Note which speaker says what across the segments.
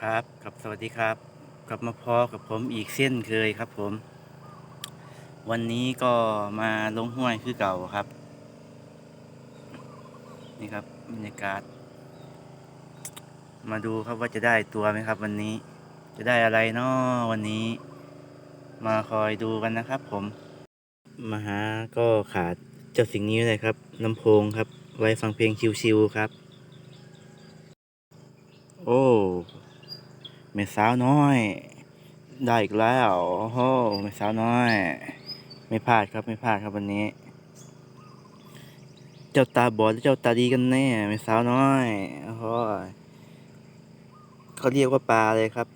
Speaker 1: ครับกับสวัสดีครับ กลับมาพอกับผมอีกเส้นเคยครับผม วันนี้ก็มาลงห้วยคือเก่าครับ นี่ครับบรรยากาศ มาดูครับว่าจะได้ตัวไหมครับ วันนี้จะได้อะไรเนาะวันนี้ มาคอยดูกันนะครับ ผม มาหาก็ขาดเจ้าสิ่งนี้เลยครับลำโพงครับ ไว้ฟังเพลงชิวๆครับ โอ้ แม่สาวน้อย ได้อีกแล้วโอ้โหแม่สาวน้อย ไม่พลาดครับไม่พลาดครับวันนี้ เจ้าตาบอดหรือเจ้าตาดีกันแน่แม่สาวน้อยโอ้โหเขาเรียกว่าปลาเลยครับ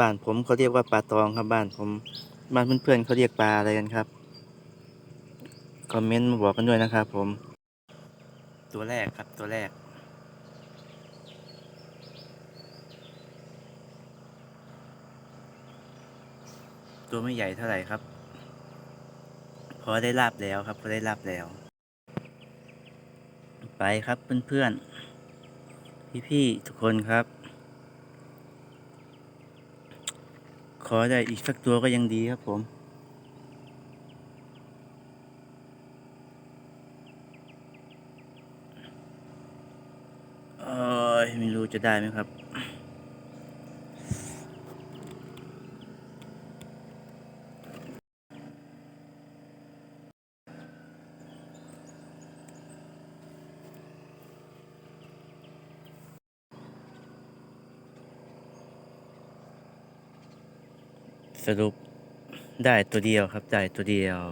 Speaker 1: บ้านผมเขาเรียกว่าปลาตองครับบ้านผมบ้านเพื่อนๆเขาเรียกปลาอะไรกันครับคอมเมนต์มาบอกกันด้วยนะครับผม ตัวแรกครับตัวแรก ตัวไม่ใหญ่เท่าไหร่ครับ พอได้ลาบแล้วครับ พอได้ลาบแล้ว ไปครับเพื่อนๆ พี่ๆ ทุกคนครับ ขอได้อีกสักตัวก็ยังดีครับผมเอยไม่รู้จะได้ไหมครับ สรุปได้ตัวเดียวครับ ได้ตัวเดียว